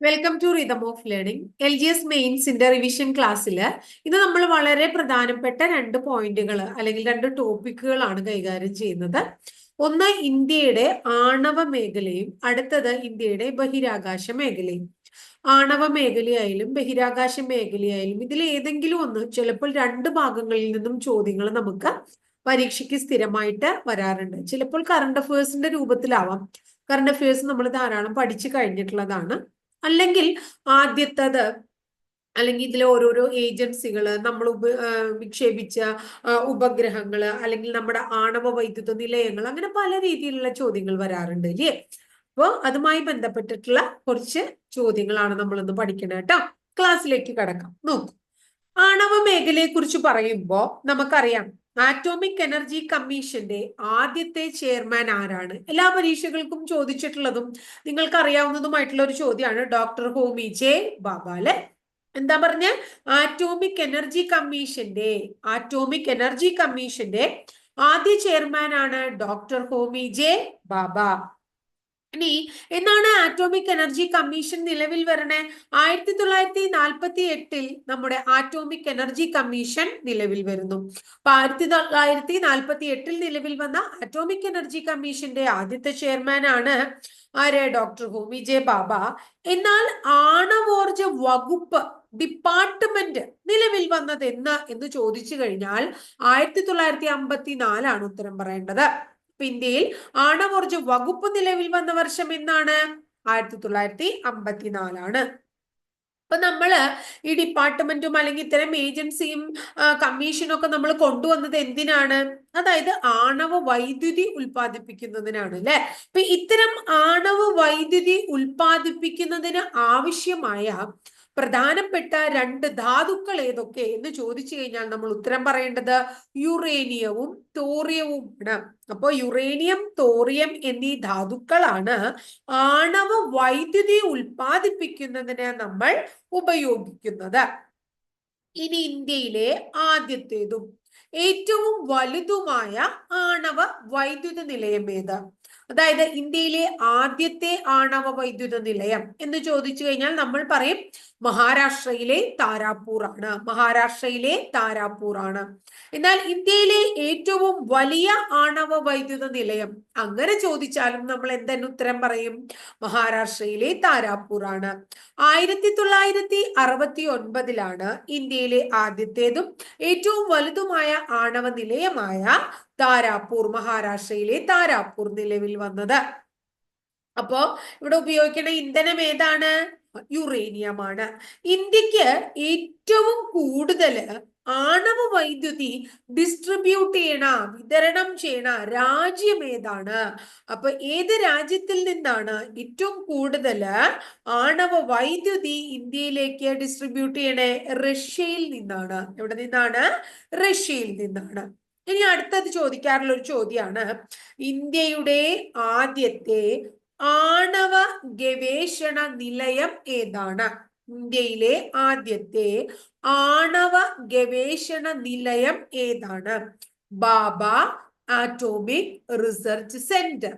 Welcome to rhythm of learning L G S മെയിൻസിന്റെ revision ക്ലാസ്സിൽ ഇത് നമ്മൾ വളരെ പ്രധാനപ്പെട്ട രണ്ട് പോയിന്റുകൾ അല്ലെങ്കിൽ രണ്ട് ടോപ്പിക്കുകളാണ് കൈകാര്യം ചെയ്യുന്നത്. ഒന്ന് ഇന്ത്യയുടെ ആണവ മേഖലയും അടുത്തത് ഇന്ത്യയുടെ ബഹിരാകാശ മേഖലയും. ആണവ മേഖലയായാലും ബഹിരാകാശ മേഖലയായാലും ഇതിൽ ഏതെങ്കിലും ഒന്ന് ചിലപ്പോൾ രണ്ട് ഭാഗങ്ങളിൽ നിന്നും ചോദ്യങ്ങൾ നമുക്ക് പരീക്ഷയ്ക്ക് സ്ഥിരമായിട്ട് വരാറുണ്ട്. ചിലപ്പോൾ കറണ്ട് അഫയേഴ്സിന്റെ രൂപത്തിലാവാം. കറണ്ട് അഫയേഴ്സ് നമ്മൾ ധാരാളം പഠിച്ചു കഴിഞ്ഞിട്ടുള്ളതാണ്. അല്ലെങ്കിൽ ആദ്യത്തത് അല്ലെങ്കിൽ ഇതിലെ ഓരോരോ ഏജൻസികൾ നമ്മൾ ഉപ വിക്ഷേപിച്ച ഉപഗ്രഹങ്ങൾ അല്ലെങ്കിൽ നമ്മുടെ ആണവ വൈദ്യുത നിലയങ്ങൾ അങ്ങനെ പല രീതിയിലുള്ള ചോദ്യങ്ങൾ വരാറുണ്ട് അല്ലേ അപ്പോൾ അതുമായി ബന്ധപ്പെട്ടിട്ടുള്ള കുറച്ച് ചോദ്യങ്ങളാണ് നമ്മൾ ഇന്ന് പഠിക്കണം കേട്ടോ. ക്ലാസ്സിലേക്ക് കടക്കാം. നോക്കൂ. ആണവ മേഖലയെ കുറിച്ച് പറയുമ്പോൾ നമുക്കറിയാം. ആറ്റോമിക് എനർജി കമ്മീഷന്റെ ആദ്യത്തെ ചെയർമാൻ ആരാണ്? എല്ലാ പരീക്ഷകൾക്കും ചോദിച്ചിട്ടുള്ളതും നിങ്ങൾക്ക് അറിയാവുന്നതുമായിട്ടുള്ള ഒരു ചോദ്യമാണ് ഡോക്ടർ ഹോമി ജെ ബാബ അല്ലെ എന്താ പറഞ്ഞ? ആറ്റോമിക് എനർജി കമ്മീഷന്റെ ആറ്റോമിക് എനർജി കമ്മീഷന്റെ ആദ്യ ചെയർമാൻ ആണ് ഡോക്ടർ ഹോമി ജെ ബാബ. ഇനി എന്നാണ് ആറ്റോമിക് എനർജി കമ്മീഷൻ നിലവിൽ വരണേ? ആയിരത്തി തൊള്ളായിരത്തി നാൽപ്പത്തി എട്ടിൽ നമ്മുടെ ആറ്റോമിക് എനർജി കമ്മീഷൻ നിലവിൽ വരുന്നു. അപ്പൊ ആയിരത്തി തൊള്ളായിരത്തി നാൽപ്പത്തി എട്ടിൽ നിലവിൽ വന്ന ആറ്റോമിക് എനർജി കമ്മീഷന്റെ ആദ്യത്തെ ചെയർമാൻ ആണ് ആര്? Doctor Homi J Bhabha. എന്നാൽ ആണവോർജ വകുപ്പ് ഡിപ്പാർട്ട്മെന്റ് നിലവിൽ വന്നത് എന്ന് എന്ന് ചോദിച്ചു കഴിഞ്ഞാൽ ആയിരത്തി തൊള്ളായിരത്തി അമ്പത്തി നാലാണ് ഉത്തരം പറയേണ്ടത്. ഇന്ത്യയിൽ ആണവോർജ വകുപ്പ് നിലവിൽ വന്ന വർഷം എന്നാണ്? ആയിരത്തി തൊള്ളായിരത്തി അമ്പത്തിനാലാണ് അപ്പൊ നമ്മൾ ഈ ഡിപ്പാർട്ട്മെന്റും അല്ലെങ്കിൽ ഇത്തരം ഏജൻസിയും കമ്മീഷനും ഒക്കെ നമ്മൾ കൊണ്ടുവന്നത് എന്തിനാണ്? അതായത് ആണവ വൈദ്യുതി ഉൽപ്പാദിപ്പിക്കുന്നതിനാണ് അല്ലെ? അപ്പൊ ഇത്തരം ആണവ വൈദ്യുതി ഉൽപ്പാദിപ്പിക്കുന്നതിന് ആവശ്യമായ പ്രധാനപ്പെട്ട രണ്ട് ധാതുക്കൾ ഏതൊക്കെ എന്ന് ചോദിച്ചു കഴിഞ്ഞാൽ നമ്മൾ ഉത്തരം പറയേണ്ടത് യുറേനിയവും തോറിയവും ആണ് അപ്പൊ യുറേനിയം തോറിയം എന്നീ ധാതുക്കളാണ് ആണവ വൈദ്യുതി ഉൽപ്പാദിപ്പിക്കുന്നതിന് നമ്മൾ ഉപയോഗിക്കുന്നത്. ഇനി ഇന്ത്യയിലെ ആദ്യത്തേതും ഏറ്റവും വലുതുമായ ആണവ വൈദ്യുത നിലയം ഏത്? അതായത് ഇന്ത്യയിലെ ആദ്യത്തെ ആണവ വൈദ്യുത നിലയം എന്ന് ചോദിച്ചു കഴിഞ്ഞാൽ നമ്മൾ പറയും മഹാരാഷ്ട്രയിലെ താരാപൂർ ആണ്. മഹാരാഷ്ട്രയിലെ താരാപൂർ ആണ്. എന്നാൽ ഇന്ത്യയിലെ ഏറ്റവും വലിയ ആണവ വൈദ്യുത നിലയം അങ്ങനെ ചോദിച്ചാലും നമ്മൾ എന്തെന്ന് ഉത്തരം പറയും? മഹാരാഷ്ട്രയിലെ താരാപൂർ ആണ്. ആയിരത്തി തൊള്ളായിരത്തി അറുപത്തി ഒൻപതിലാണ് ഇന്ത്യയിലെ ആദ്യത്തേതും ഏറ്റവും വലുതുമായ ആണവ നിലയമായ താരാപൂർ മഹാരാഷ്ട്രയിലെ താരാപൂർ നിലവിൽ വന്നത്. അപ്പോ ഇവിടെ ഉപയോഗിക്കുന്ന ഇന്ധനം ഏതാണ്? യുറേനിയമാണ് ഇന്ത്യയ്ക്ക് ഏറ്റവും കൂടുതൽ ആണവ വൈദ്യുതി ഡിസ്ട്രിബ്യൂട്ട് ചെയ്യണ വിതരണം ചെയ്യണ രാജ്യം ഏതാണ്? അപ്പൊ ഏത് രാജ്യത്തിൽ നിന്നാണ് ഏറ്റവും കൂടുതൽ ആണവ വൈദ്യുതി ഇന്ത്യയിലേക്ക് ഡിസ്ട്രിബ്യൂട്ട് ചെയ്യണേ? റഷ്യയിൽ നിന്നാണ്. എവിടെ നിന്നാണ്? റഷ്യയിൽ നിന്നാണ്. ഇനി അടുത്തത് ചോദിക്കാറുള്ള ഒരു ചോദ്യമാണ് ഇന്ത്യയുടെ ആദ്യത്തെ ആണവ ഗവേഷണ നിലയം ഏതാണ്? ഇന്ത്യയിലെ ആദ്യത്തെ ആണവ ഗവേഷണ നിലയം ഏതാണ്? Bhabha atomic research centre.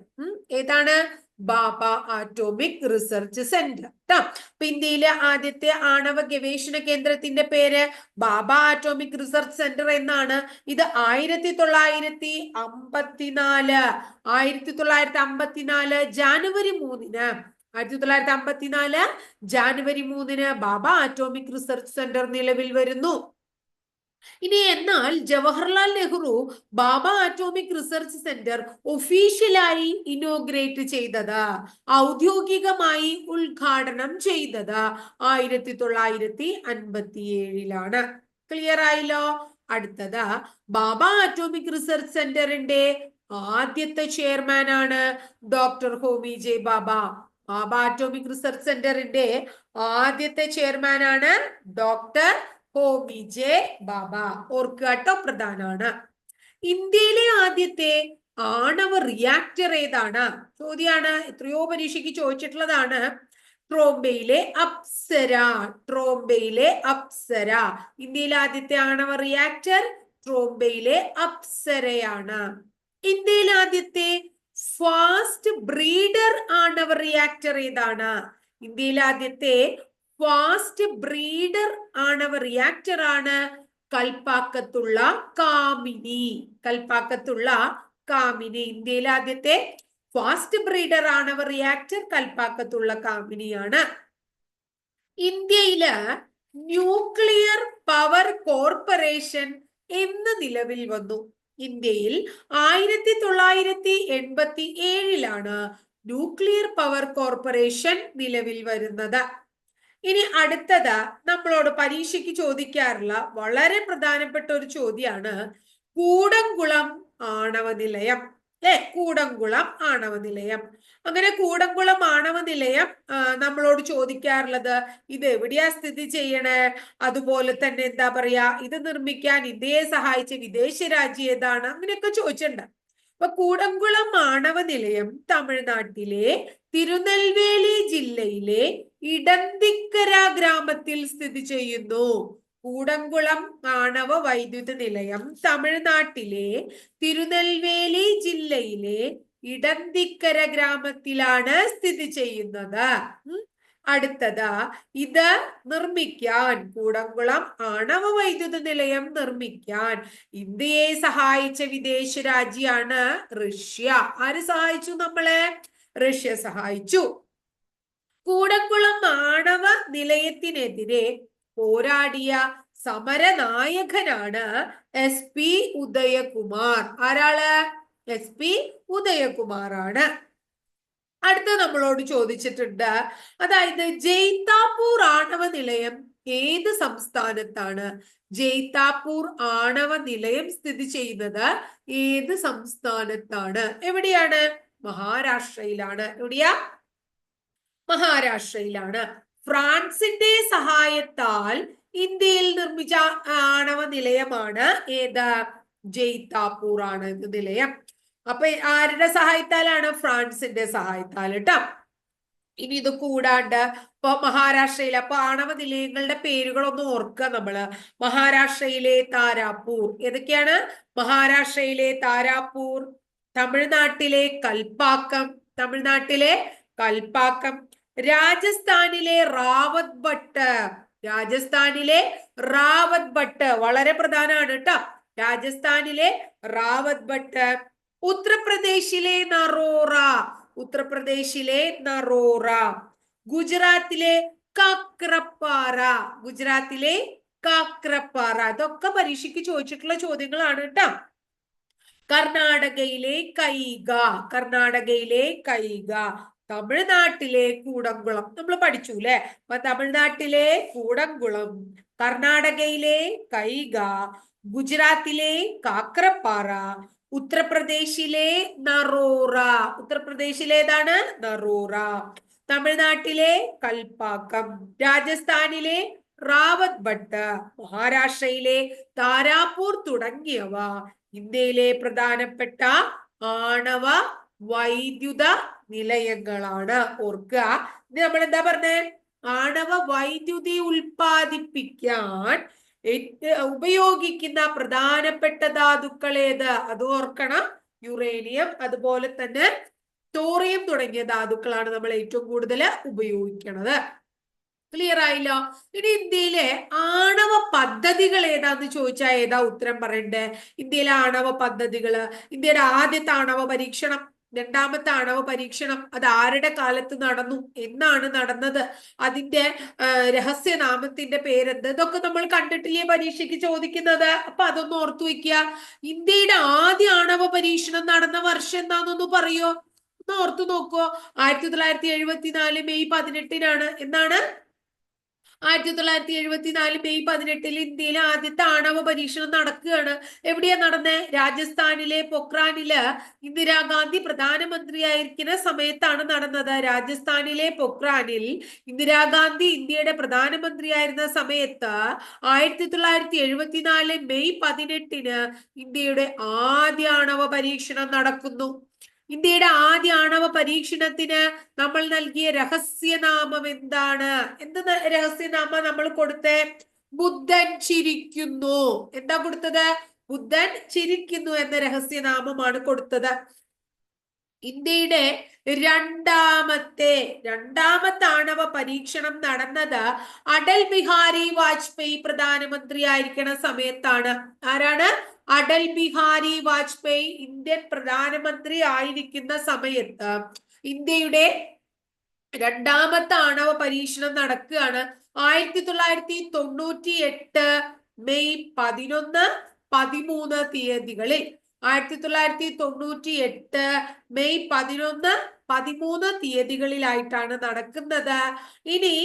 ഏതാണ്? ബാബ ആറ്റോമിക് റിസർച്ച് സെന്റർ കേട്ടോ അപ്പൊ ഇന്ത്യയിലെ ആദ്യത്തെ ആണവ ഗവേഷണ കേന്ദ്രത്തിന്റെ പേര് ബാബ ആറ്റോമിക് റിസർച്ച് സെന്റർ എന്നാണ്. ഇത് ആയിരത്തി തൊള്ളായിരത്തി അമ്പത്തിനാല് ആയിരത്തി തൊള്ളായിരത്തി അമ്പത്തിനാല് ജാനുവരി മൂന്നിന്. ആയിരത്തി തൊള്ളായിരത്തി അമ്പത്തിനാല് ജാനുവരി മൂന്നിന് ബാബ ആറ്റോമിക് റിസർച്ച് സെന്റർ നിലവിൽ വരുന്നു. ഇനി എന്നാൽ Jawaharlal Nehru Bhabha atomic research centre ഒഫീഷ്യലായി inaugurate ചെയ്തത് ഔദ്യോഗികമായി ഉദ്ഘാടനം ചെയ്തത് ആയിരത്തി തൊള്ളായിരത്തി അൻപത്തി ഏഴിലാണ് ക്ലിയർ ആയില്ലോ? അടുത്തത് ബാബ ആറ്റോമിക് റിസർച്ച് സെന്ററിന്റെ ആദ്യത്തെ ചെയർമാൻ ആണ് doctor Homi J Bhabha. Bhabha atomic research സെന്ററിന്റെ ആദ്യത്തെ ചെയർമാൻ ആണ് ഡോക്ടർ ഹോമി വിജയ് ബാബ ഓർക്കുക കേട്ടോ പ്രധാനമാണ് ഇന്ത്യയിലെ ആദ്യത്തെ ആണവ റിയാക്ടർ ഏതാണ്? ചോദ്യമാണ് എത്രയോ പരീക്ഷയ്ക്ക് ചോദിച്ചിട്ടുള്ളതാണ്. ട്രോംബയിലെ അപ്സര ട്രോംബയിലെ അപ്സര. ഇന്ത്യയിലെ ആദ്യത്തെ ആണവ റിയാക്ടർ ട്രോംബയിലെ അപ്സരയാണ്. ഇന്ത്യയിലെ ആദ്യത്തെ ഫാസ്റ്റ് ബ്രീഡർ ആണവ റിയാക്ടർ ഏതാണ്? ഇന്ത്യയിലെ ആദ്യത്തെ ഫാസ്റ്റ് ബ്രീഡർ ആണവ റിയാക്ടർ ആണ്. കൽപ്പാക്കത്തുള്ള കാമിനി. കൽപ്പാക്കത്തുള്ള കാമിനി. ഇന്ത്യയിലെ ആദ്യത്തെ ഫാസ്റ്റ് ബ്രീഡർ ആണവ റിയാക്ടർ കൽപ്പാക്കത്തുള്ള കാമിനിയാണ്. ഇന്ത്യയിൽ ന്യൂക്ലിയർ പവർ കോർപ്പറേഷൻ എന്ന് നിലവിൽ വന്നു. ഇന്ത്യയിൽ ആയിരത്തി തൊള്ളായിരത്തി എൺപത്തി ഏഴിലാണ് ന്യൂക്ലിയർ പവർ കോർപ്പറേഷൻ നിലവിൽ വരുന്നത്. ഇനി അടുത്തത് നമ്മളോട് പരീക്ഷയ്ക്ക് ചോദിക്കാറുള്ള വളരെ പ്രധാനപ്പെട്ട ഒരു ചോദ്യമാണ് കൂടംകുളം ആണവ നിലയം അല്ലെ? കൂടംകുളം ആണവ നിലയം അങ്ങനെ കൂടംകുളം ആണവ നിലയം നമ്മളോട് ചോദിക്കാറുള്ളത് ഇത് എവിടെയാ സ്ഥിതി ചെയ്യണേ? അതുപോലെ തന്നെ എന്താ പറയാ ഇത് നിർമ്മിക്കാൻ ഇന്ത്യയെ സഹായിച്ച വിദേശ രാജ്യം ഏതാണ്? അങ്ങനെയൊക്കെ ചോദിച്ചിട്ടുണ്ട്. അപ്പൊ കൂടംകുളം ആണവ നിലയം തമിഴ്നാട്ടിലെ തിരുനെൽവേലി ജില്ലയിലെ ഇടന്തിക്കര ഗ്രാമത്തിൽ സ്ഥിതി ചെയ്യുന്നു കൂടംകുളം ആണവ വൈദ്യുത നിലയം തമിഴ്നാട്ടിലെ തിരുനെൽവേലി ജില്ലയിലെ ഇടന്തിക്കര ഗ്രാമത്തിലാണ് സ്ഥിതി ചെയ്യുന്നത്. അടുത്തത് ഇത് നിർമ്മിക്കാൻ കൂടംകുളം ആണവ വൈദ്യുത നിലയം നിർമ്മിക്കാൻ. ഇന്ത്യയെ സഹായിച്ച വിദേശ രാജ്യമാണ് റഷ്യ. ആര് സഹായിച്ചു നമ്മളെ? റഷ്യ സഹായിച്ചു. കൂടംകുളം ആണവ നിലയത്തിനെതിരെ പോരാടിയ സമരനായകനാണ് എസ് പി ഉദയകുമാർ. ആരാൾ? എസ് പി ഉദയകുമാറാണ്. അടുത്ത നമ്മളോട് ചോദിച്ചിട്ടുണ്ട് അതായത് ജയ്താപൂർ ആണവ നിലയം ഏത് സംസ്ഥാനത്താണ്? ജയ്താപൂർ ആണവ നിലയം സ്ഥിതി ചെയ്യുന്നത് ഏത് സംസ്ഥാനത്താണ്? എവിടെയാണ്? മഹാരാഷ്ട്രയിലാണ്. എവിടെയാ? മഹാരാഷ്ട്രയിലാണ്. ഫ്രാൻസിന്റെ സഹായത്താൽ ഇന്ത്യയിൽ നിർമ്മിച്ച ആണവ നിലയമാണ് ഏത്? ജയ്താപൂർ ആണവ നിലയം. അപ്പൊ ആരുടെ സഹായത്താലാണ്? ഫ്രാൻസിന്റെ സഹായത്താൽ കേട്ടോ ഇനി ഇത് കൂടാണ്ട് ഇപ്പൊ മഹാരാഷ്ട്രയിലെ അപ്പൊ ആണവ നിലയങ്ങളുടെ പേരുകളൊന്നും ഓർക്കുക നമ്മൾ. മഹാരാഷ്ട്രയിലെ താരാപൂർ ഏതൊക്കെയാണ്? മഹാരാഷ്ട്രയിലെ താരാപൂർ തമിഴ്നാട്ടിലെ കൽപ്പാക്കം തമിഴ്നാട്ടിലെ കൽപ്പാക്കം രാജസ്ഥാനിലെ റാവത് ഭട്ട് രാജസ്ഥാനിലെ റാവത് ഭട്ട് വളരെ പ്രധാനമാണ് കേട്ടോ രാജസ്ഥാനിലെ റാവത് ഭട്ട് ഉത്തർപ്രദേശിലെ നറോറ ഉത്തർപ്രദേശിലെ നറോറ. ഗുജറാത്തിലെ കാക്രപ്പാറ ഗുജറാത്തിലെ കാക്രപ്പാറ ഇതൊക്കെ പരീക്ഷയ്ക്ക് ചോദിച്ചിട്ടുള്ള ചോദ്യങ്ങളാണ് കേട്ടോ. കർണാടകയിലെ കൈക കർണാടകയിലെ കൈക തമിഴ്നാട്ടിലെ കൂടംകുളം. നമ്മൾ പഠിച്ചു അല്ലെ അപ്പൊ തമിഴ്നാട്ടിലെ കൂടംകുളം കർണാടകയിലെ കൈക ഗുജറാത്തിലെ കാക്രപ്പാറ ഉത്തർപ്രദേശിലെ നറോറ. ഉത്തർപ്രദേശിലേതാണ് നറോറ. തമിഴ്നാട്ടിലെ കൽപ്പാക്കം. രാജസ്ഥാനിലെ റാവത് ഭട്ട്. മഹാരാഷ്ട്രയിലെ താരാപൂർ തുടങ്ങിയവ. ഇന്ത്യയിലെ പ്രധാനപ്പെട്ട ആണവ വൈദ്യുത നിലയങ്ങളാണ്. ഓർക്കുക. ഇത് നമ്മൾ എന്താ പറഞ്ഞേ? ആണവ വൈദ്യുതി ഉൽപ്പാദിപ്പിക്കാൻ ഉപയോഗിക്കുന്ന പ്രധാനപ്പെട്ട ധാതുക്കൾ ഏത്? അത് ഓർക്കണം. യുറേനിയം അതുപോലെ തന്നെ തോറിയം തുടങ്ങിയ ധാതുക്കളാണ് നമ്മൾ ഏറ്റവും കൂടുതൽ ഉപയോഗിക്കുന്നത് ക്ലിയർ ആയില്ലോ? ഇനി ഇന്ത്യയിലെ ആണവ പദ്ധതികൾ ഏതാന്ന് ചോദിച്ചാൽ ഏതാ ഉത്തരം പറയണ്ടേ? ഇന്ത്യയിലെ ആണവ പദ്ധതികൾ ഇന്ത്യയുടെ ആദ്യത്തെ ആണവ പരീക്ഷണം രണ്ടാമത്തെ ആണവ പരീക്ഷണം അത് ആരുടെ കാലത്ത് നടന്നു? എന്നാണ് നടന്നത്? അതിന്റെ രഹസ്യനാമത്തിന്റെ പേരെന്ത്? ഇതൊക്കെ നമ്മൾ കണ്ടിട്ടില്ലേ പരീക്ഷയ്ക്ക് ചോദിക്കുന്നത്. അപ്പൊ അതൊന്ന് ഓർത്തു വെക്കുക ഇന്ത്യയുടെ ആദ്യ ആണവ പരീക്ഷണം നടന്ന വർഷം എന്താണെന്നൊന്ന് പറയോ? ഒന്ന് ഓർത്തു നോക്കുവോ ആയിരത്തി തൊള്ളായിരത്തി എഴുപത്തിനാല് മെയ് പതിനെട്ടിനാണ്. എന്നാണ്? ആയിരത്തി തൊള്ളായിരത്തി എഴുപത്തിനാല് മെയ് പതിനെട്ടിൽ ഇന്ത്യയിലെ ആദ്യത്തെ ആണവ പരീക്ഷണം നടക്കുകയാണ്. എവിടെയാ നടന്നേ? രാജസ്ഥാനിലെ പൊക്രാനിൽ ഇന്ദിരാഗാന്ധി പ്രധാനമന്ത്രിയായിരിക്കുന്ന സമയത്താണ് നടന്നത്. രാജസ്ഥാനിലെ പൊക്രാനിൽ ഇന്ദിരാഗാന്ധി ഇന്ത്യയുടെ പ്രധാനമന്ത്രിയായിരുന്ന സമയത്ത് ആയിരത്തി തൊള്ളായിരത്തി എഴുപത്തിനാല് മെയ് പതിനെട്ടിന് ഇന്ത്യയുടെ ആദ്യ ആണവ പരീക്ഷണം നടക്കുന്നു. ഇന്ത്യയുടെ ആദ്യ ആണവ പരീക്ഷണത്തിന് നമ്മൾ നൽകിയ രഹസ്യനാമം എന്താണ്? എന്ത് രഹസ്യനാമ നമ്മൾ കൊടുത്തേ? ബുദ്ധൻ ചിരിക്കുന്നു. എന്താ കൊടുത്തത്? ബുദ്ധൻ ചിരിക്കുന്നു എന്ന രഹസ്യനാമമാണ് കൊടുത്തത്. ഇന്ത്യയുടെ രണ്ടാമത്തെ രണ്ടാമത്തെ ആണവ പരീക്ഷണം നടന്നത് അടൽ ബിഹാരി വാജ്പേയി പ്രധാനമന്ത്രി ആയിരിക്കണ സമയത്താണ്. ആരാണ്? അടൽ ബിഹാരി വാജ്പേയി ഇന്ത്യൻ പ്രധാനമന്ത്രി ആയിരിക്കുന്ന സമയത്ത് ഇന്ത്യയുടെ രണ്ടാമത്തെ ആണവ പരീക്ഷണം നടക്കുകയാണ്. ആയിരത്തി തൊള്ളായിരത്തി തൊണ്ണൂറ്റി എട്ട് മെയ് പതിനൊന്ന് പതിമൂന്ന് തീയതികളിൽ. ആയിരത്തി തൊള്ളായിരത്തി തൊണ്ണൂറ്റി എട്ട് മെയ് പതിനൊന്ന് പതിമൂന്ന് തീയതികളിലായിട്ടാണ് നടക്കുന്നത്. ഇനി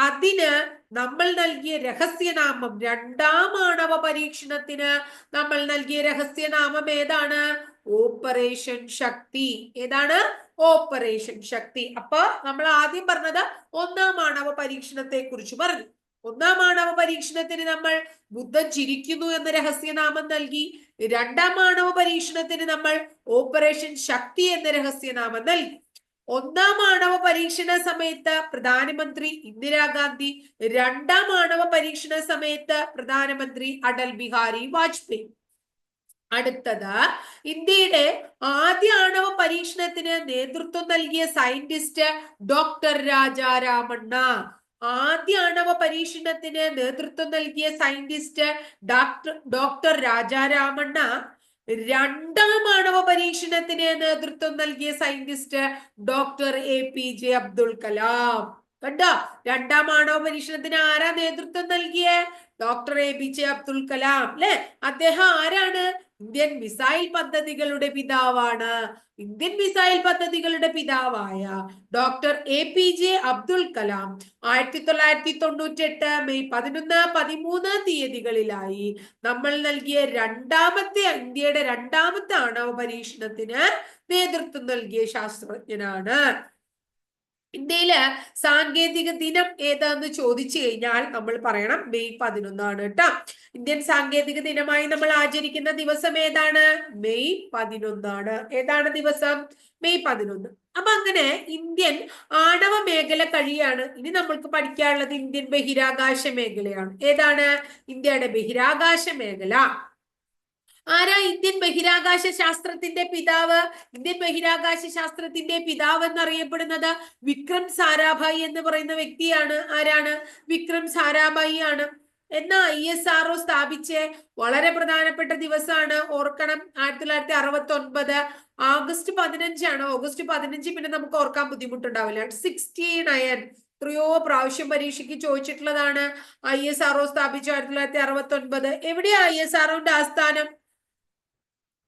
അതിന് നമ്മൾ നൽകിയ രഹസ്യനാമം രണ്ടാം ആണവ പരീക്ഷണത്തിന് നമ്മൾ നൽകിയ രഹസ്യനാമം ഏതാണ്? ഓപ്പറേഷൻ ശക്തി. ഏതാണ്? ഓപ്പറേഷൻ ശക്തി. അപ്പൊ നമ്മൾ ആദ്യം പറഞ്ഞത് ഒന്നാം ആണവ പരീക്ഷണത്തെ കുറിച്ച് പറഞ്ഞു. ഒന്നാം ആണവ പരീക്ഷണത്തിന് നമ്മൾ ബുദ്ധൻ ചിരിക്കുന്നു എന്ന രഹസ്യനാമം നൽകി. രണ്ടാം ആണവ പരീക്ഷണത്തിന് നമ്മൾ ഓപ്പറേഷൻ ശക്തി എന്ന രഹസ്യനാമം നൽകി. ഒന്നാം ആണവ പരീക്ഷണ സമയത്ത് പ്രധാനമന്ത്രി ഇന്ദിരാഗാന്ധി രണ്ടാം ആണവ പരീക്ഷണ സമയത്ത് പ്രധാനമന്ത്രി അടൽ ബിഹാരി വാജ്പേയി. അടുത്തത് ഇന്ത്യയുടെ ആദ്യ ആണവ പരീക്ഷണത്തിന് നേതൃത്വം നൽകിയ സയന്റിസ്റ്റ് ഡോക്ടർ രാജാരാമണ്ണ. ആദ്യ ആണവ പരീക്ഷണത്തിന് നേതൃത്വം നൽകിയ സയന്റിസ്റ്റ് ഡോക്ടർ ഡോക്ടർ രാജാരാമണ്ണ. രണ്ടാം ആണവ പരീക്ഷണത്തിന് നേതൃത്വം നൽകിയ scientist doctor A P J Abdul Kalam. കണ്ടോ? രണ്ടാം ആണവ പരീക്ഷണത്തിന് ആരാ നേതൃത്വം നൽകിയ? Doctor A P J Abdul Kalam അല്ലെ? അദ്ദേഹം ആരാണ്? ഇന്ത്യൻ മിസൈൽ പദ്ധതികളുടെ പിതാവാണ്. ഇന്ത്യൻ മിസൈൽ പദ്ധതികളുടെ പിതാവായ doctor A P J Abdul Kalam ആയിരത്തി തൊള്ളായിരത്തി തൊണ്ണൂറ്റി എട്ട് മെയ് പതിനൊന്ന് പതിമൂന്ന് തീയതികളിലായി നമ്മൾ നൽകിയ രണ്ടാമത്തെ ഇന്ത്യയുടെ രണ്ടാമത്തെ ആണവ പരീക്ഷണത്തിന് നേതൃത്വം നൽകിയ ശാസ്ത്രജ്ഞനാണ്. ഇന്ത്യയിൽ സാങ്കേതിക ദിനം ഏതാന്ന് ചോദിച്ചു കഴിഞ്ഞാൽ നമ്മൾ പറയണം മെയ് പതിനൊന്നാണ് കേട്ടോ ഇന്ത്യൻ സാങ്കേതിക ദിനമായി നമ്മൾ ആചരിക്കുന്ന ദിവസം ഏതാണ്? മെയ് പതിനൊന്നാണ്. ഏതാണ് ദിവസം? മെയ് പതിനൊന്ന്. അപ്പൊ അങ്ങനെ ഇന്ത്യൻ ആണവ മേഖല കഴിയാണ്. ഇനി നമ്മൾക്ക് പഠിക്കാനുള്ളത് ഇന്ത്യൻ ബഹിരാകാശ മേഖലയാണ്. ഏതാണ്? ഇന്ത്യയുടെ ബഹിരാകാശ മേഖല. ആരാ ഇന്ത്യൻ ബഹിരാകാശ ശാസ്ത്രത്തിന്റെ പിതാവ്? ഇന്ത്യൻ ബഹിരാകാശ ശാസ്ത്രത്തിന്റെ പിതാവ് എന്നറിയപ്പെടുന്നത് വിക്രം സാരാഭായി എന്ന് പറയുന്ന വ്യക്തിയാണ്. ആരാണ്? വിക്രം സാരാഭായി ആണ്. എന്ന ഐ എസ് ആർ ഒ സ്ഥാപിച്ച് വളരെ പ്രധാനപ്പെട്ട ദിവസമാണ്. ഓർക്കണം ആയിരത്തി തൊള്ളായിരത്തി അറുപത്തി ഒൻപത് ആഗസ്റ്റ് പതിനഞ്ചാണ്. ഓഗസ്റ്റ് പതിനഞ്ച് പിന്നെ നമുക്ക് ഓർക്കാൻ ബുദ്ധിമുട്ടുണ്ടാവില്ല. സിക്സ്റ്റി നയൻ എത്രയോ പ്രാവശ്യം പരീക്ഷയ്ക്ക് ചോദിച്ചിട്ടുള്ളതാണ്. ഐ എസ് ആർ ഒ സ്ഥാപിച്ചു ആയിരത്തി തൊള്ളായിരത്തി അറുപത്തി ഒൻപത് എവിടെയാ ഐ എസ് ആർ ഒന്റെ ആസ്ഥാനം?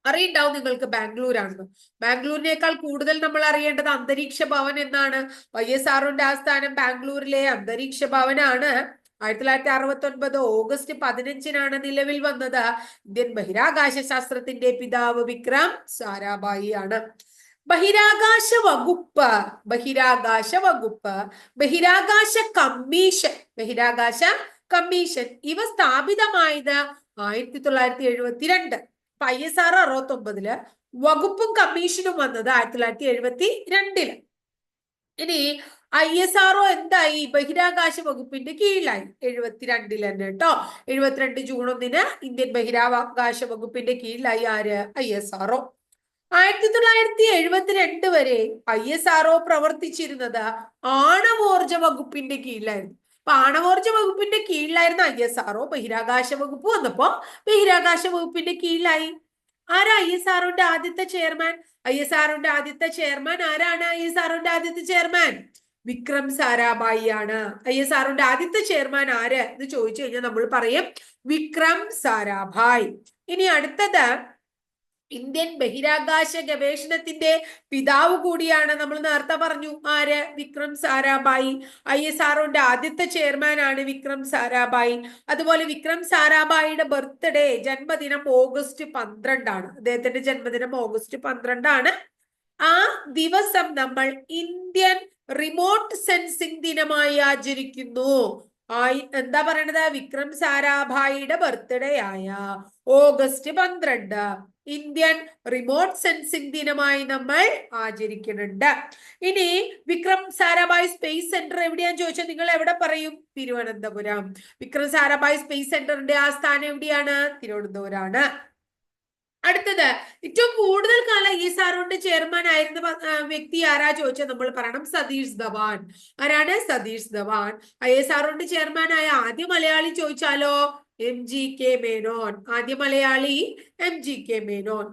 അറിയുണ്ടാവും നിങ്ങൾക്ക് ബാംഗ്ലൂരാണെന്ന്. ബാംഗ്ലൂരിനേക്കാൾ കൂടുതൽ നമ്മൾ അറിയേണ്ടത് അന്തരീക്ഷ ഭവൻ എന്നാണ്. വൈ എസ് ആറിന്റെ ആസ്ഥാനം ബാംഗ്ലൂരിലെ അന്തരീക്ഷ ഭവനാണ്. ആയിരത്തി തൊള്ളായിരത്തി അറുപത്തി ഒൻപത് ഓഗസ്റ്റ് പതിനഞ്ചിനാണ് നിലവിൽ വന്നത്. ഇന്ത്യൻ ബഹിരാകാശ ശാസ്ത്രത്തിന്റെ പിതാവ് വിക്രം സാരാഭായി ആണ്. ബഹിരാകാശ വകുപ്പ് ബഹിരാകാശ വകുപ്പ് ബഹിരാകാശ കമ്മീഷൻ ബഹിരാകാശ കമ്മീഷൻ. ഇവ സ്ഥാപിതമായത് ആയിരത്തി തൊള്ളായിരത്തി എഴുപത്തിരണ്ട് ഐ എസ് ആർ അറുപത്തി ഒമ്പതിൽ വകുപ്പും കമ്മീഷനും വന്നത് ആയിരത്തി തൊള്ളായിരത്തി എഴുപത്തി രണ്ടിൽ ഇനി ഐ എസ് ആർ ഒ എന്തായി? ബഹിരാകാശ വകുപ്പിന്റെ കീഴിലായി. എഴുപത്തിരണ്ടിൽ തന്നെ കേട്ടോ എഴുപത്തിരണ്ട് ജൂൺ ഒന്നിന് ഇന്ത്യൻ ബഹിരാകാശ വകുപ്പിന്റെ കീഴിലായി ആര്? I S R O. ആയിരത്തി തൊള്ളായിരത്തി എഴുപത്തിരണ്ട് വരെ ഐ എസ് ആർ ഒ പ്രവർത്തിച്ചിരുന്നത് ആണവോർജ വകുപ്പിന്റെ കീഴിലായിരുന്നു. ആണവോർജ വകുപ്പിന്റെ കീഴിലായിരുന്നു ഐ എസ് ആർഒ ബഹിരാകാശ വകുപ്പ് വന്നപ്പോ ബഹിരാകാശ വകുപ്പിന്റെ കീഴിലായി. ആരാ ഐ എസ് ആർഒന്റെ ആദ്യത്തെ ചെയർമാൻ? ഐ എസ് ആർഒന്റെ ആദ്യത്തെ ചെയർമാൻ ആരാണ്? ഐ എസ് ആർഒന്റെ ആദ്യത്തെ ചെയർമാൻ? വിക്രം സാരാഭായി ആണ്. ഐ എസ് ആർഒന്റെ ആദ്യത്തെ ചെയർമാൻ ആര്? എന്ന് ചോദിച്ചു കഴിഞ്ഞാൽ നമ്മൾ പറയും വിക്രം സാരാഭായ്. ഇനി അടുത്തത് ഇന്ത്യൻ ബഹിരാകാശ ഗവേഷണത്തിന്റെ പിതാവ് കൂടിയാണ് നമ്മൾ നേരത്തെ പറഞ്ഞു. ആര്? വിക്രം സാരാഭായി. ഐ എസ് ആർഒന്റെ ആദ്യത്തെ ചെയർമാൻ ആണ് വിക്രം സാരാഭായി. അതുപോലെ വിക്രം സാരാഭായിയുടെ ബർത്ത്ഡേ ജന്മദിനം ഓഗസ്റ്റ് പന്ത്രണ്ടാണ്. അദ്ദേഹത്തിന്റെ ജന്മദിനം ഓഗസ്റ്റ് പന്ത്രണ്ടാണ്. ആ ദിവസം നമ്മൾ ഇന്ത്യൻ റിമോട്ട് സെൻസിംഗ് ദിനമായി ആചരിക്കുന്നു. ആയി എന്താ പറയണത്? വിക്രം സാരാഭായിയുടെ ബർത്ത്ഡേ ആയ ഓഗസ്റ്റ് പന്ത്രണ്ട്. ഇന്ത്യൻ റിമോട്ട് സെൻസിംഗ് ദിനമായി നമ്മൾ ആചരിക്കുന്നുണ്ട്. ഇനി വിക്രം സാരാഭായ് സ്പേസ് സെന്റർ എവിടെയാന്ന് ചോദിച്ചാൽ നിങ്ങൾ എവിടെ പറയും? തിരുവനന്തപുരം. വിക്രം സാരാഭായ് സ്പേസ് സെന്ററിന്റെ ആ സ്ഥാനം എവിടെയാണ്? തിരുവനന്തപുരമാണ്. അടുത്തത് ഏറ്റവും കൂടുതൽ കാലം ഈ സാറോണ്ട് ചെയർമാൻ ആയിരുന്ന വ്യക്തി ആരാ ചോദിച്ചാൽ നമ്മൾ പറയണം സതീഷ് ധവാൻ. ആരാണ്? സതീഷ് ധവാൻ. ഐ എസ് ആർഒന്റെ ചെയർമാനായ ആദ്യ മലയാളി ചോദിച്ചാലോ? M G K Menon. ആദ്യ Malayali M G K Menon.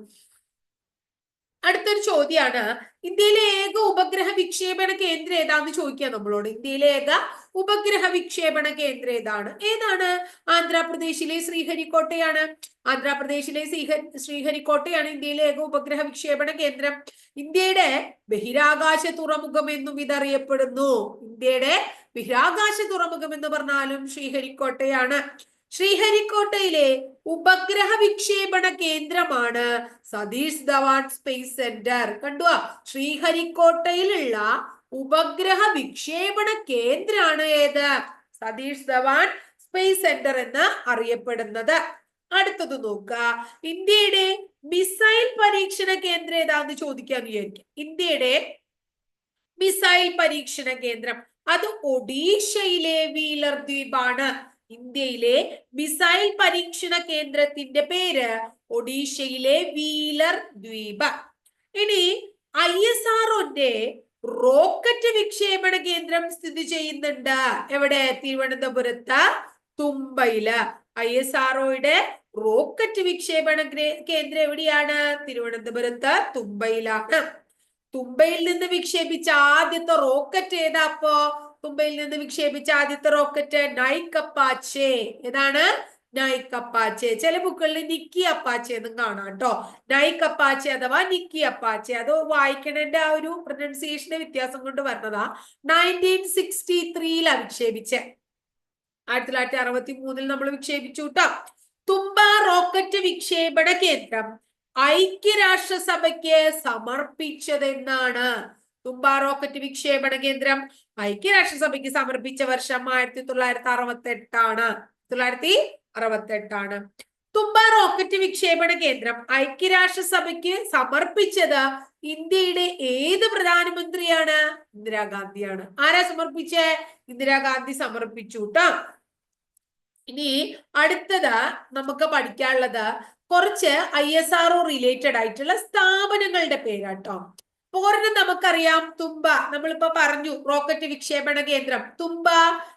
അടുത്തൊരു ചോദ്യമാണ് ഇന്ത്യയിലെ ഏക ഉപഗ്രഹ വിക്ഷേപണ കേന്ദ്രം ഏതാന്ന് ചോദിക്കുക നമ്മളോട്. ഇന്ത്യയിലെ ഏക ഉപഗ്രഹ വിക്ഷേപണ കേന്ദ്രം ഏതാണ്? ഏതാണ്? ആന്ധ്രാപ്രദേശിലെ ശ്രീഹരിക്കോട്ടയാണ്. ആന്ധ്രാപ്രദേശിലെ ശ്രീഹ ശ്രീഹരിക്കോട്ടയാണ് ഇന്ത്യയിലെ ഏക ഉപഗ്രഹ വിക്ഷേപണ കേന്ദ്രം. ഇന്ത്യയുടെ ബഹിരാകാശ തുറമുഖം എന്നും ഇതറിയപ്പെടുന്നു. ഇന്ത്യയുടെ ബഹിരാകാശ തുറമുഖം എന്ന് പറഞ്ഞാലും ശ്രീഹരിക്കോട്ടയാണ്. ശ്രീഹരിക്കോട്ടയിലെ ഉപഗ്രഹ വിക്ഷേപണ കേന്ദ്രമാണ് സതീഷ് ധവാൻ സ്പേസ് സെന്റർ. കണ്ടു ശ്രീഹരിക്കോട്ടയിലുള്ള ഉപഗ്രഹ വിക്ഷേപണ കേന്ദ്രമാണ് ഏത്? സതീഷ് ധവാൻ സ്പേസ് സെന്റർ എന്ന് അറിയപ്പെടുന്നത്. അടുത്തത് നോക്കുക. ഇന്ത്യയുടെ മിസൈൽ പരീക്ഷണ കേന്ദ്രം ഏതാന്ന് ചോദിക്കാൻ വിചാരിക്കും. ഇന്ത്യയുടെ മിസൈൽ പരീക്ഷണ കേന്ദ്രം. അത് ഒഡീഷയിലെ വീലർ ദ്വീപാണ്. ഇന്ത്യയിലെ മിസൈൽ പരീക്ഷണ കേന്ദ്രത്തിന്റെ പേര് ഒഡീഷയിലെ വീലർ ദ്വീപ്. ഇനി ഐ എസ് ആർഒന്റെ റോക്കറ്റ് വിക്ഷേപണ കേന്ദ്രം സ്ഥിതി ചെയ്യുന്നുണ്ട്. എവിടെ? തിരുവനന്തപുരത്ത് തുമ്പയിൽ ഐ എസ് ആർഒയുടെ റോക്കറ്റ് വിക്ഷേപണ കേന്ദ്രം എവിടെയാണ്? തിരുവനന്തപുരത്ത് തുമ്പയിലാണ് തുമ്പയിൽ നിന്ന് വിക്ഷേപിച്ച ആദ്യത്തെ റോക്കറ്റ് ഏതാ അപ്പോ തുമ്പയിൽ നിന്ന് വിക്ഷേപിച്ച ആദ്യത്തെ റോക്കറ്റ് നൈക് അപ്പാച്ചെ. ഏതാണ്? Nike Apache. ചില ബുക്കുകളിൽ നിക്കി അപ്പാച്ചെ എന്നും കാണാം കേട്ടോ. നൈക് അപ്പാച്ചെ അഥവാ നിക്കി അപ്പാച്ചെ. അത് വായിക്കണേന്റെ ആ ഒരു പ്രൊനൗൺസിയേഷന്റെ വ്യത്യാസം കൊണ്ട് വരുന്നതാ നയന്റീൻ സിക്സ്റ്റി ത്രീയിലാ വിക്ഷേപിച്ചെ. ആയിരത്തി തൊള്ളായിരത്തി അറുപത്തി മൂന്നിൽ നമ്മൾ വിക്ഷേപിച്ചു കേട്ടോ തുമ്പ റോക്കറ്റ് വിക്ഷേപണ കേന്ദ്രം ഐക്യരാഷ്ട്രസഭയ്ക്ക് സമർപ്പിച്ചതെന്നാണ്. തുമ്പ റോക്കറ്റ് വിക്ഷേപണ കേന്ദ്രം ഐക്യരാഷ്ട്രസഭയ്ക്ക് സമർപ്പിച്ച വർഷം ആയിരത്തി തൊള്ളായിരത്തി അറുപത്തി എട്ടാണ് തൊള്ളായിരത്തി അറുപത്തി എട്ടാണ് തുമ്പ റോക്കറ്റ് വിക്ഷേപണ കേന്ദ്രം ഐക്യരാഷ്ട്രസഭയ്ക്ക് സമർപ്പിച്ചത് ഇന്ത്യയുടെ ഏത് പ്രധാനമന്ത്രിയാണ്? ഇന്ദിരാഗാന്ധിയാണ്. ആരാ സമർപ്പിച്ചേ? ഇന്ദിരാഗാന്ധി സമർപ്പിച്ചു കേട്ടോ ഇനി അടുത്തത് നമുക്ക് പഠിക്കാനുള്ളത് കുറച്ച് ഐ എസ് ആർ റിലേറ്റഡ് ആയിട്ടുള്ള സ്ഥാപനങ്ങളുടെ പേരാട്ടോ. ഒരെണ്ണം നമുക്കറിയാം. തുമ്പ നമ്മളിപ്പോ പറഞ്ഞു റോക്കറ്റ് വിക്ഷേപണ കേന്ദ്രം. Thumba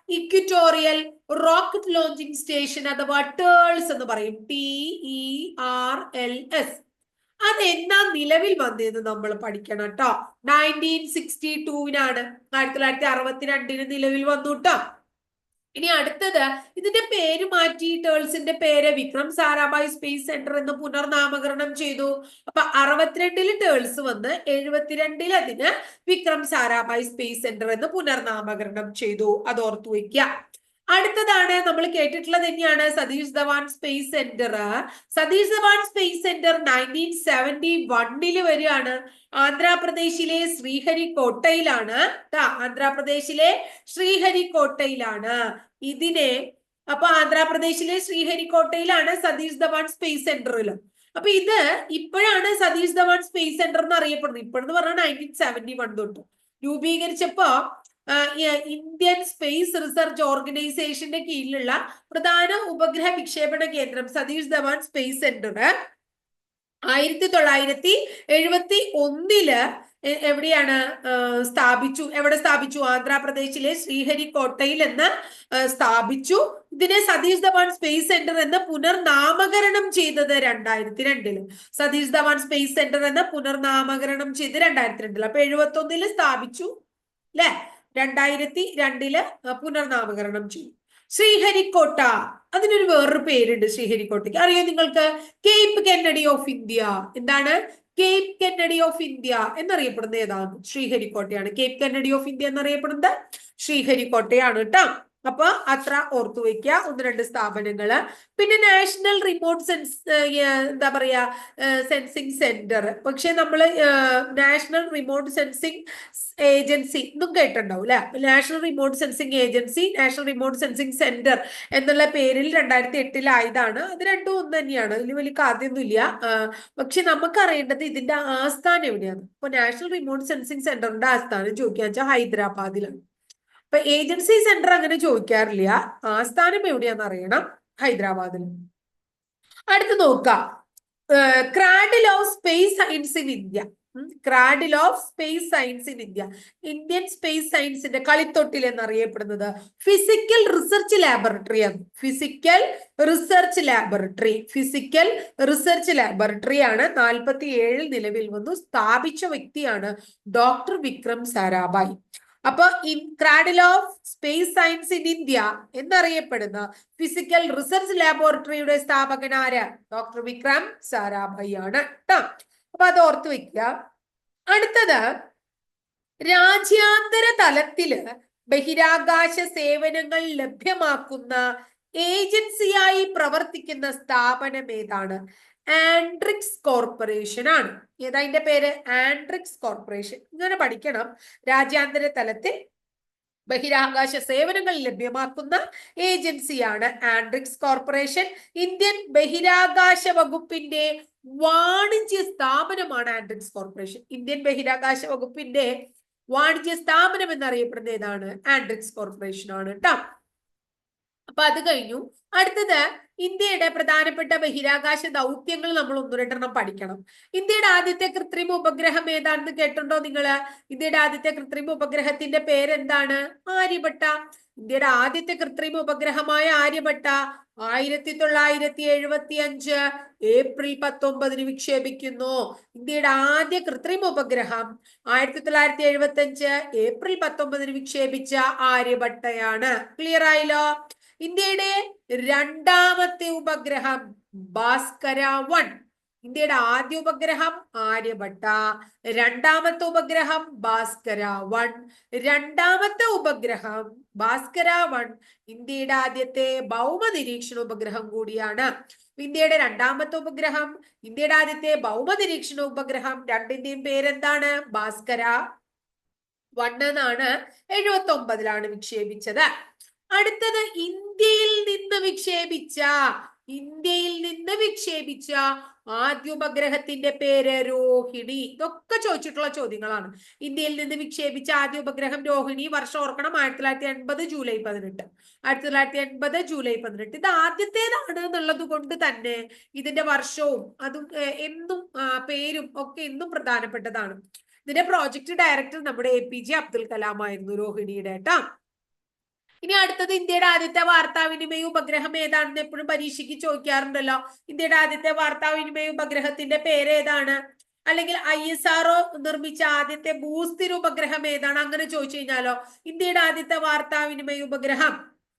equatorial rocket launching station അഥവാ ടേൾസ് എന്ന് പറയും. T E R L S അത് അതെന്നാ നിലവിൽ വന്നതെന്ന് നമ്മൾ പഠിക്കണം കേട്ടോ നയന്റീൻ സിക്സ്റ്റി ടൂവിനാണ് ആയിരത്തി തൊള്ളായിരത്തി അറുപത്തിരണ്ടിന് നിലവിൽ വന്നു കേട്ടോ ഇനി അടുത്തത് ഇതിന്റെ പേര് മാറ്റി ടേൾസിന്റെ പേര് വിക്രം സാരാഭായ് സ്പേസ് സെന്റർ എന്ന് പുനർനാമകരണം ചെയ്തു. അപ്പൊ അറുപത്തിരണ്ടിൽ ടേൾസ് വന്ന് എഴുപത്തിരണ്ടിൽ അതിന് വിക്രം സാരാഭായ് സ്പേസ് സെന്റർ എന്ന് പുനർനാമകരണം ചെയ്തു. അത് ഓർത്തു വയ്ക്കുക അടുത്തതാണ് നമ്മൾ കേട്ടിട്ടുള്ളത് തന്നെയാണ് Satish Dhawan space centre Satish Dhawan space centre nineteen seventy വണ്ണിൽ വരികയാണ്. ആന്ധ്രാപ്രദേശിലെ ശ്രീഹരിക്കോട്ടയിലാണ്. ട്ടാ ആന്ധ്രാപ്രദേശിലെ ശ്രീഹരിക്കോട്ടയിലാണ്. ഇതിനെ അപ്പൊ ആന്ധ്രാപ്രദേശിലെ ശ്രീഹരിക്കോട്ടയിലാണ് സതീഷ് ധവാൻ സ്പേസ് സെന്ററിലും അപ്പൊ ഇത് ഇപ്പോഴാണ് സതീഷ് ധവാൻ സ്പേസ് സെന്റർ എന്ന് അറിയപ്പെടുന്നത്. ഇപ്പോഴെന്ന് പറഞ്ഞാൽ നയന്റീൻ സെവന്റി വൺ തൊട്ട് രൂപീകരിച്ചപ്പോ ഇന്ത്യൻ സ്പേസ് റിസർച്ച് ഓർഗനൈസേഷന്റെ കീഴിലുള്ള പ്രധാന ഉപഗ്രഹ വിക്ഷേപണ കേന്ദ്രം സതീഷ് ധവാൻ സ്പേസ് സെന്റർ. ആയിരത്തി തൊള്ളായിരത്തി എഴുപത്തി ഒന്നിൽ എവിടെയാണ് സ്ഥാപിച്ചു എവിടെ സ്ഥാപിച്ചു? ആന്ധ്രാപ്രദേശിലെ ശ്രീഹരിക്കോട്ടയിൽ എന്ന് സ്ഥാപിച്ചു. ഇതിനെ സതീഷ് ധവാൻ സ്പേസ് സെന്റർ എന്ന് പുനർനാമകരണം ചെയ്തത് രണ്ടായിരത്തി രണ്ടിൽ സതീഷ് ധവാൻ സ്പേസ് സെന്റർ എന്ന് പുനർനാമകരണം ചെയ്ത് രണ്ടായിരത്തി രണ്ടിൽ അപ്പൊ എഴുപത്തി ഒന്നിൽ സ്ഥാപിച്ചു അല്ലെ രണ്ടായിരത്തി രണ്ടിൽ പുനർനാമകരണം ചെയ്തു ശ്രീഹരിക്കോട്ട. അതിനൊരു വേറൊരു പേരുണ്ട് ശ്രീഹരിക്കോട്ടയ്ക്ക്. അറിയാം നിങ്ങൾക്ക്? Cape Kennedy of India. എന്താണ്? കേപ്പ് കെന്നഡി ഓഫ് ഇന്ത്യ എന്നറിയപ്പെടുന്നത് ഏതാണ് ശ്രീഹരിക്കോട്ടയാണ്. കേപ്പ് കെന്നഡി ഓഫ് ഇന്ത്യ എന്നറിയപ്പെടുന്നത്? ശ്രീഹരിക്കോട്ടയാണ് കേട്ടോ അപ്പൊ അത്ര ഓർത്തു വെക്കുക ഒന്ന് രണ്ട് സ്ഥാപനങ്ങൾ. പിന്നെ നാഷണൽ റിമോട്ട് സെൻസ് എന്താ പറയാ സെൻസിങ് സെന്റർ പക്ഷെ നമ്മൾ നാഷണൽ റിമോട്ട് സെൻസിങ് ഏജൻസി ഇതും കേട്ടിട്ടുണ്ടാവും അല്ലെ national remote sensing agency national remote sensing centre എന്നുള്ള പേരിൽ രണ്ടായിരത്തി എട്ടിലായതാണ് അത് രണ്ടും ഒന്ന് തന്നെയാണ്. അതിൽ വലിയ കാര്യമൊന്നുമില്ല പക്ഷെ നമുക്ക് അറിയേണ്ടത് ഇതിന്റെ ആസ്ഥാനം എവിടെയാണ്? ഇപ്പൊ നാഷണൽ റിമോട്ട് സെൻസിങ് സെന്ററിന്റെ ആസ്ഥാനം ചോദിക്കുക വെച്ചാൽ ഹൈദരാബാദിലാണ്. ഇപ്പൊ ഏജൻസി സെന്റർ അങ്ങനെ ചോദിക്കാറില്ല. ആസ്ഥാനം എവിടെയാന്ന് അറിയണം ഹൈദരാബാദിൽ. അടുത്ത് നോക്കാം. Cradle of space science in India cradle of space science in India Indian space സയൻസിന്റെ കളിത്തൊട്ടിൽ എന്നറിയപ്പെടുന്നത് ഫിസിക്കൽ റിസർച്ച് ലാബറട്ടറി ആണ്. Physical research laboratory physical research laboratory ആണ് നാൽപ്പത്തി ഏഴിൽ നിലവിൽ വന്നു. സ്ഥാപിച്ച വ്യക്തിയാണ് ഡോക്ടർ വിക്രം സാരാഭായ്. അപ്പൊ in cradle of space science in India എന്നറിയപ്പെടുന്ന ഫിസിക്കൽ റിസർച്ച് ലാബോറട്ടറിയുടെ സ്ഥാപകൻ ആര്? ഡോക്ടർ വിക്രം സാരാഭായി ആണ് അപ്പൊ അത് ഓർത്തു വെക്കുക അടുത്തത് രാജ്യാന്തര തലത്തിൽ ബഹിരാകാശ സേവനങ്ങൾ ലഭ്യമാക്കുന്ന ഏജൻസിയായി പ്രവർത്തിക്കുന്ന സ്ഥാപനം ഏതാണ്? ആൻഡ്രിക്സ് കോർപ്പറേഷൻ ആണ്. ഏതാ അതിന്റെ പേര്? ആൻഡ്രിക്സ് കോർപ്പറേഷൻ. ഇങ്ങനെ പഠിക്കണം. രാജ്യാന്തര തലത്തിൽ ബഹിരാകാശ സേവനങ്ങൾ ലഭ്യമാക്കുന്ന ഏജൻസിയാണ് ആൻഡ്രിക്സ് കോർപ്പറേഷൻ. ഇന്ത്യൻ ബഹിരാകാശ വകുപ്പിന്റെ വാണിജ്യ സ്ഥാപനമാണ് ആൻഡ്രിക്സ് കോർപ്പറേഷൻ. ഇന്ത്യൻ ബഹിരാകാശ വകുപ്പിന്റെ വാണിജ്യ സ്ഥാപനം എന്നറിയപ്പെടുന്ന ഏതാണ്? ആൻഡ്രിക്സ് കോർപ്പറേഷൻ ആണ് കേട്ടോ അപ്പൊ അത് കഴിഞ്ഞു. അടുത്തത് ഇന്ത്യയുടെ പ്രധാനപ്പെട്ട ബഹിരാകാശ ദൗത്യങ്ങൾ നമ്മൾ ഒന്ന് രണ്ടെണ്ണം പഠിക്കണം. ഇന്ത്യയുടെ ആദ്യത്തെ കൃത്രിമ ഉപഗ്രഹം ഏതാണെന്ന് കേട്ടിട്ടുണ്ടോ നിങ്ങൾ? ഇന്ത്യയുടെ ആദ്യത്തെ കൃത്രിമ ഉപഗ്രഹത്തിന്റെ പേരെന്താണ്? ആര്യഭട്ട. ഇന്ത്യയുടെ ആദ്യത്തെ കൃത്രിമ ഉപഗ്രഹമായ ആര്യഭട്ട ആയിരത്തി തൊള്ളായിരത്തി എഴുപത്തി അഞ്ച് ഏപ്രിൽ പത്തൊമ്പതിന് വിക്ഷേപിക്കുന്നു. ഇന്ത്യയുടെ ആദ്യ കൃത്രിമ ഉപഗ്രഹം ആയിരത്തി തൊള്ളായിരത്തി എഴുപത്തി അഞ്ച് ഏപ്രിൽ പത്തൊമ്പതിന് വിക്ഷേപിച്ച ആര്യഭട്ടയാണ്. ക്ലിയർ ആയല്ലോ? ഇന്ത്യയുടെ രണ്ടാമത്തെ ഉപഗ്രഹം ഭാസ്കര വൺ. ഇന്ത്യയുടെ ആദ്യ ഉപഗ്രഹം ആര്യഭട്ട രണ്ടാമത്തെ ഉപഗ്രഹം ഭാസ്കര വൺ രണ്ടാമത്തെ ഉപഗ്രഹം ഭാസ്കര വൺ. ഇന്ത്യയുടെ ആദ്യത്തെ ഭൗമ നിരീക്ഷണ ഉപഗ്രഹം കൂടിയാണ്. ഇന്ത്യയുടെ രണ്ടാമത്തെ ഉപഗ്രഹം ഇന്ത്യയുടെ ആദ്യത്തെ ഭൗമ നിരീക്ഷണ ഉപഗ്രഹം രണ്ടിന്റെയും പേരെന്താണ്? ഭാസ്കര വൺ എന്നാണ് എഴുപത്തി ഒമ്പതിലാണ് വിക്ഷേപിച്ചത്. അടുത്തത് ഇന്ത്യയിൽ നിന്ന് വിക്ഷേപിച്ച ഇന്ത്യയിൽ നിന്ന് വിക്ഷേപിച്ച ആദ്യ ഉപഗ്രഹത്തിന്റെ പേര് രോഹിണി. ഇതൊക്കെ ചോദിച്ചിട്ടുള്ള ചോദ്യങ്ങളാണ്. ഇന്ത്യയിൽ നിന്ന് വിക്ഷേപിച്ച ആദ്യ ഉപഗ്രഹം രോഹിണി വർഷം ഓർക്കണം. ആയിരത്തി തൊള്ളായിരത്തി എൺപത് ജൂലൈ പതിനെട്ട്. ആയിരത്തി തൊള്ളായിരത്തി എൺപത് ജൂലൈ പതിനെട്ട്. ഇത് ആദ്യത്തേതാണ് എന്നുള്ളത് കൊണ്ട് തന്നെ ഇതിന്റെ വർഷവും അതും എന്നും പേരും ഒക്കെ എന്നും പ്രധാനപ്പെട്ടതാണ്. ഇതിന്റെ പ്രോജക്ട് ഡയറക്ടർ നമ്മുടെ A P J Abdul Kalam ആയിരുന്നു രോഹിണിയുടെ കേട്ടോ. ഇനി അടുത്തത് ഇന്ത്യയുടെ ആദ്യത്തെ വാർത്താവിനിമയ ഉപഗ്രഹം ഏതാണെന്ന് എപ്പോഴും പരീക്ഷയ്ക്ക് ചോദിക്കാറുണ്ടല്ലോ. ഇന്ത്യയുടെ ആദ്യത്തെ വാർത്താവിനിമയ ഉപഗ്രഹത്തിന്റെ പേര് ഏതാണ് അല്ലെങ്കിൽ ഐ എസ് ആർഒ നിർമ്മിച്ച ആദ്യത്തെ ഭൂസ്ഥിര ഉപഗ്രഹം ഏതാണ്? അങ്ങനെ ചോദിച്ചു കഴിഞ്ഞാലോ? ഇന്ത്യയുടെ ആദ്യത്തെ വാർത്താവിനിമയ ഉപഗ്രഹം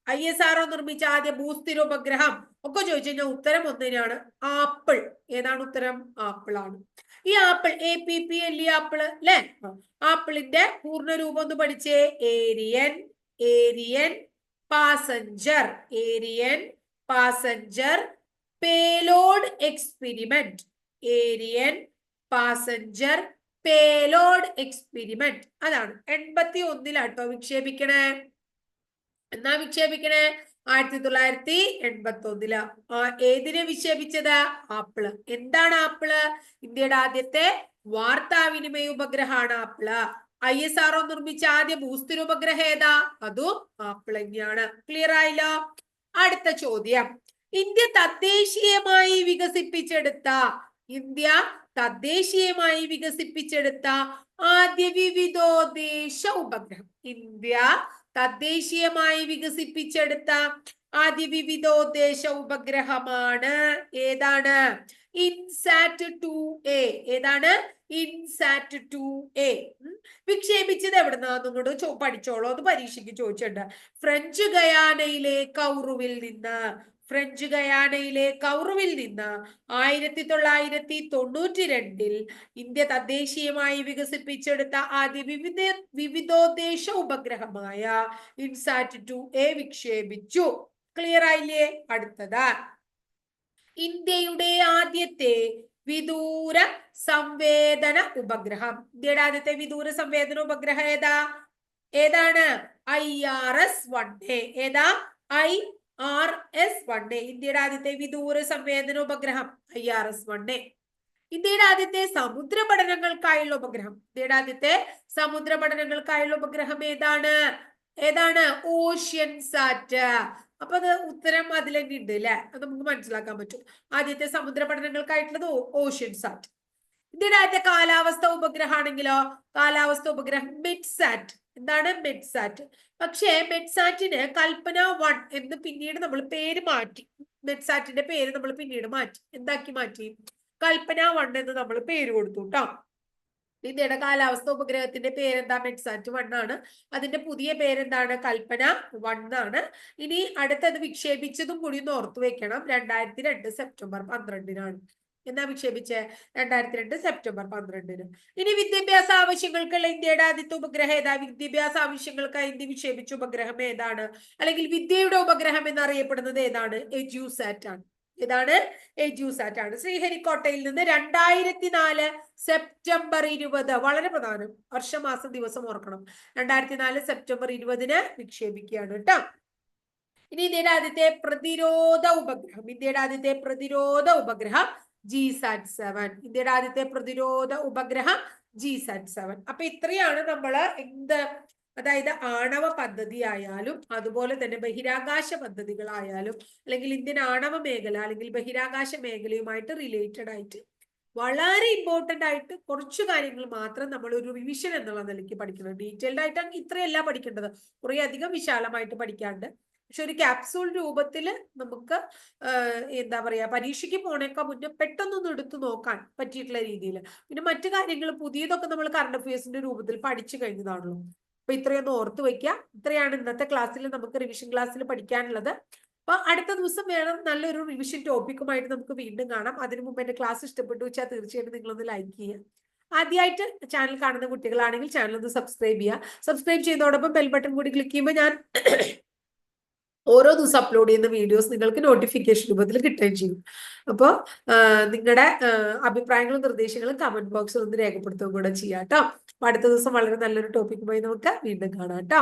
ഐ എസ് ആർഒ നിർമ്മിച്ച ആദ്യ ഭൂസ്ഥിര ഉപഗ്രഹം ഒക്കെ ചോദിച്ചു കഴിഞ്ഞാൽ ഉത്തരം ഒന്നിനാണ്. ആപ്പിൾ. ഏതാണ് ഉത്തരം? ആപ്പിൾ ആണ് ഈ APPLE A P P L E APPLE അല്ലെ? ആപ്പിളിന്റെ പൂർണ രൂപം ഒന്ന് പഠിച്ചേ Ariane. Ariane passenger Ariane passenger payload experiment Ariane passenger payload experiment അതാണ്. എൺപത്തി ഒന്നിലാട്ടോ വിക്ഷേപിക്കണേ. എന്നാ വിക്ഷേപിക്കണേ? ആയിരത്തി തൊള്ളായിരത്തി എൺപത്തി ഒന്നിൽ ഏതിനെ വിക്ഷേപിച്ചത്? ആപ്പിൾ. എന്താണ് ആപ്പിൾ? ഇന്ത്യയുടെ ആദ്യത്തെ വാർത്താവിനിമയ ഉപഗ്രഹമാണ് Apple. I S R O നിർമ്മിച്ച ആദ്യ ഭൂസ്ഥിര ഉപഗ്രഹം ഏതാ? അതും തന്നെയാണ് ക്ലിയർ ആയില്ലോ? അടുത്ത ചോദ്യം. ഇന്ത്യ തദ്ദേശീയമായി വികസിപ്പിച്ചെടുത്ത ഇന്ത്യ തദ്ദേശീയമായി വികസിപ്പിച്ചെടുത്ത ആദ്യ വിവിധോദ്ദേശ ഉപഗ്രഹം. ഇന്ത്യ തദ്ദേശീയമായി വികസിപ്പിച്ചെടുത്ത ആദ്യ വിവിധോദ്ദേശ ഉപഗ്രഹമാണ് ഏതാണ്? INSAT two A. ഏതാണ്? INSAT two A. വിക്ഷേപിച്ചത് എവിടുന്നാന്ന് ഇങ്ങോട്ട് ചോ പഠിച്ചോളൂ. അത് പരീക്ഷയ്ക്ക് ചോദിച്ചിട്ടുണ്ട്. ഫ്രഞ്ച് ഗയാനയിലെ കൗറുവിൽ നിന്ന്. ഫ്രഞ്ച് ഗയാനയിലെ കൗറുവിൽ നിന്ന് ആയിരത്തി തൊള്ളായിരത്തി തൊണ്ണൂറ്റി രണ്ടിൽ ഇന്ത്യ തദ്ദേശീയമായി വികസിപ്പിച്ചെടുത്ത ആദ്യ വിവിധ വിവിധോദ്ദേശ ഉപഗ്രഹമായ ഇൻസാറ്റ് ടു എ വിക്ഷേപിച്ചു. ക്ലിയർ ആയില്ലേ? അടുത്തത്. ഇന്ത്യയുടെ ആദ്യത്തെ വിദൂര സംവേദന ഉപഗ്രഹം. ഇന്ത്യയുടെ ആദ്യത്തെ വിദൂര സംവേദന ഉപഗ്രഹം ഏതാ? ഏതാണ്? I R S one A ഏതാ? I R S one A ഇന്ത്യയുടെ ആദ്യത്തെ വിദൂര സംവേദന ഉപഗ്രഹം I R S one A ഇന്ത്യയുടെ ആദ്യത്തെ സമുദ്ര പഠനങ്ങൾക്കായുള്ള ഉപഗ്രഹം. ഇന്ത്യയുടെ ആദ്യത്തെ സമുദ്ര പഠനങ്ങൾക്കായുള്ള ഉപഗ്രഹം ഏതാണ്? ഏതാണ്? Oceansat. അപ്പൊ അത് ഉത്തരം അതിൽ ഉണ്ട് അല്ലെ അത് നമുക്ക് മനസ്സിലാക്കാൻ പറ്റും. ആദ്യത്തെ സമുദ്ര പഠനങ്ങൾക്കായിട്ടുള്ളത് ഓഷ്യൻ സാറ്റ് ഇന്ത്യയുടെ ആദ്യത്തെ കാലാവസ്ഥ ഉപഗ്രഹമാണെങ്കിലോ? കാലാവസ്ഥ ഉപഗ്രഹം മെഡ്സാറ്റ് എന്താണ് മെഡ്സാറ്റ് പക്ഷേ മെഡ്സാറ്റിന് കൽപ്പന വൺ എന്ന് പിന്നീട് നമ്മൾ പേര് മാറ്റി. മെഡ്സാറ്റിന്റെ പേര് നമ്മൾ പിന്നീട് മാറ്റി. എന്താക്കി മാറ്റി? കൽപ്പന വൺ എന്ന് നമ്മൾ പേര് കൊടുത്തു കേട്ടോ ഇന്ത്യയുടെ കാലാവസ്ഥ ഉപഗ്രഹത്തിന്റെ പേരെന്താ? മെഡ്സാറ്റ് വൺ ആണ്. അതിന്റെ പുതിയ പേരെന്താണ്? കൽപ്പന വൺ ആണ്. ഇനി അടുത്തത് വിക്ഷേപിച്ചതും കൂടി ഒന്ന് ഓർത്തു വെക്കണം. രണ്ടായിരത്തി രണ്ട് സെപ്റ്റംബർ പന്ത്രണ്ടിനാണ്. എന്നാ വിക്ഷേപിച്ചേ? രണ്ടായിരത്തി രണ്ട് സെപ്റ്റംബർ പന്ത്രണ്ടിന്. ഇനി വിദ്യാഭ്യാസ ആവശ്യങ്ങൾക്കുള്ള ഇന്ത്യയുടെ ആദ്യത്തെ ഉപഗ്രഹം ഏതാ? വിദ്യാഭ്യാസ ആവശ്യങ്ങൾക്കായി ഇന്ത്യ വിക്ഷേപിച്ച ഉപഗ്രഹം ഏതാണ്? അല്ലെങ്കിൽ വിദ്യയുടെ ഉപഗ്രഹം എന്നറിയപ്പെടുന്നത് ഏതാണ്? എജ്യൂസാറ്റ് ആണ്. ഇതാണ് എജുസാറ്റ് ആണ്. ശ്രീഹരിക്കോട്ടയിൽ നിന്ന് രണ്ടായിരത്തി നാല് സെപ്റ്റംബർ ഇരുപത് വളരെ പ്രധാനം. വർഷമാസം ദിവസം ഓർക്കണം. രണ്ടായിരത്തി നാല് സെപ്റ്റംബർ ഇരുപതിന് വിക്ഷേപിക്കുകയാണ് കേട്ടോ ഇനി ഇന്ത്യയുടെ ആദ്യത്തെ പ്രതിരോധ ഉപഗ്രഹം. ഇന്ത്യയുടെ ആദ്യത്തെ പ്രതിരോധ ഉപഗ്രഹം ജി സാറ്റ് സെവൻ. ഇന്ത്യയുടെ ആദ്യത്തെ പ്രതിരോധ ഉപഗ്രഹം ജി സാറ്റ് സെവൻ. അപ്പൊ ഇത്രയാണ് നമ്മൾ എന്ത് അതായത് ആണവ പദ്ധതി ആയാലും അതുപോലെ തന്നെ ബഹിരാകാശ പദ്ധതികളായാലും അല്ലെങ്കിൽ ഇന്ത്യൻ ആണവ മേഖല അല്ലെങ്കിൽ ബഹിരാകാശ മേഖലയുമായിട്ട് റിലേറ്റഡ് ആയിട്ട് വളരെ ഇമ്പോർട്ടന്റ് ആയിട്ട് കുറച്ച് കാര്യങ്ങൾ മാത്രം നമ്മൾ ഒരു റിവിഷൻ എന്നുള്ള നിലയ്ക്ക് പഠിക്കുന്നത്. ഡീറ്റെയിൽഡ് ആയിട്ട് ഇത്രയല്ല പഠിക്കേണ്ടത്. കുറെ അധികം വിശാലമായിട്ട് പഠിക്കാണ്ട്. പക്ഷെ ഒരു ക്യാപ്സൂൾ രൂപത്തിൽ നമുക്ക് എന്താ പറയാ പരീക്ഷയ്ക്ക് പോണേക്കാൾ മുന്നേ പെട്ടെന്നൊന്ന് എടുത്തു നോക്കാൻ പറ്റിയിട്ടുള്ള രീതിയിൽ പിന്നെ മറ്റു കാര്യങ്ങൾ പുതിയതൊക്കെ നമ്മൾ കറണ്ട് അഫയേഴ്സിന്റെ രൂപത്തിൽ പഠിച്ചു കഴിഞ്ഞതാണല്ലോ. അപ്പൊ ഇത്രയൊന്ന് ഓർത്ത് വെക്കുക ഇത്രയാണ് ഇന്നത്തെ ക്ലാസ്സിൽ നമുക്ക് റിവിഷൻ ക്ലാസ്സിൽ പഠിക്കാനുള്ളത്. അപ്പൊ അടുത്ത ദിവസം വേണം നല്ലൊരു റിവിഷൻ ടോപ്പിക്കുമായിട്ട് നമുക്ക് വീണ്ടും കാണാം. അതിനു മുമ്പ് എന്റെ ക്ലാസ് ഇഷ്ടപ്പെട്ടു വെച്ചാൽ തീർച്ചയായിട്ടും നിങ്ങളൊന്ന് ലൈക്ക് ചെയ്യുക. ആദ്യമായിട്ട് ചാനൽ കാണുന്ന കുട്ടികളാണെങ്കിൽ ചാനൽ ഒന്ന് സബ്സ്ക്രൈബ് ചെയ്യുക. സബ്സ്ക്രൈബ് ചെയ്തോടൊപ്പം ബെൽ ബട്ടൺ കൂടി ക്ലിക്ക് ചെയ്യുമ്പോൾ ഞാൻ ഓരോ ദിവസം അപ്ലോഡ് ചെയ്യുന്ന വീഡിയോസ് നിങ്ങൾക്ക് നോട്ടിഫിക്കേഷൻ രൂപത്തിൽ കിട്ടുകയും ചെയ്യും. അപ്പോൾ നിങ്ങളുടെ അഭിപ്രായങ്ങളും നിർദ്ദേശങ്ങളും കമന്റ് ബോക്സിൽ ഒന്ന് രേഖപ്പെടുത്തുകയും കൂടെ ചെയ്യാം കേട്ടോ അടുത്ത ദിവസം വളരെ നല്ലൊരു ടോപ്പിക്കുമായി നമുക്ക് വീണ്ടും കാണാം കേട്ടോ.